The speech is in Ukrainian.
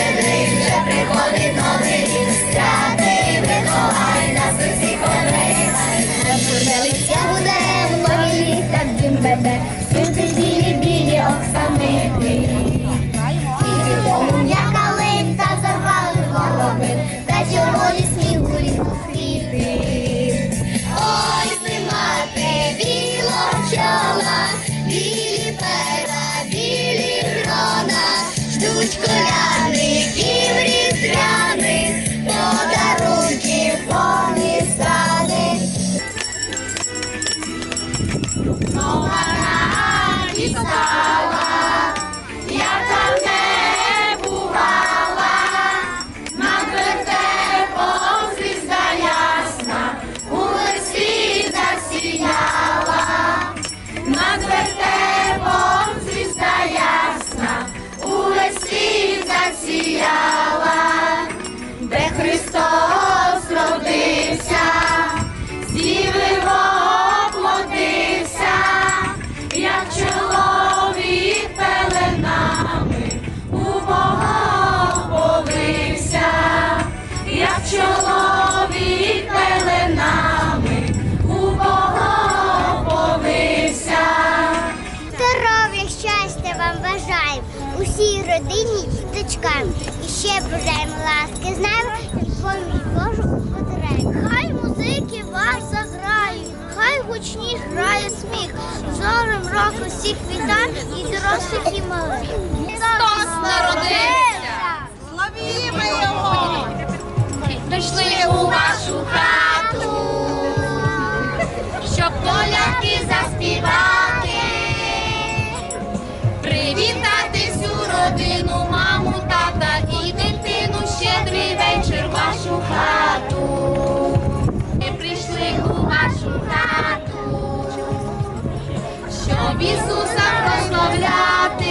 щедрий вже приходить новий святий Миколай нас усіх оберіг. Буде листя буде в нові літа дім бебе, Світи білі білі оксамити. І полум'яка липка зарвали голови, та червоні снігу різку квіти. Ой, зимати біло чола, білі пера, коля. і різдвяних подарунків вони стали. Нова міста. Щастя вам бажаємо усій родині і дочкам. І ще бажаємо ласки з нами і поміч Божу потираємо. Хай музики вас заграють, хай гучні грає сміх. Зором року всіх вітань і дорослих, і малих. Христос народився! Славімо його! Прийшли у вашу хату, Ісуса прославляти.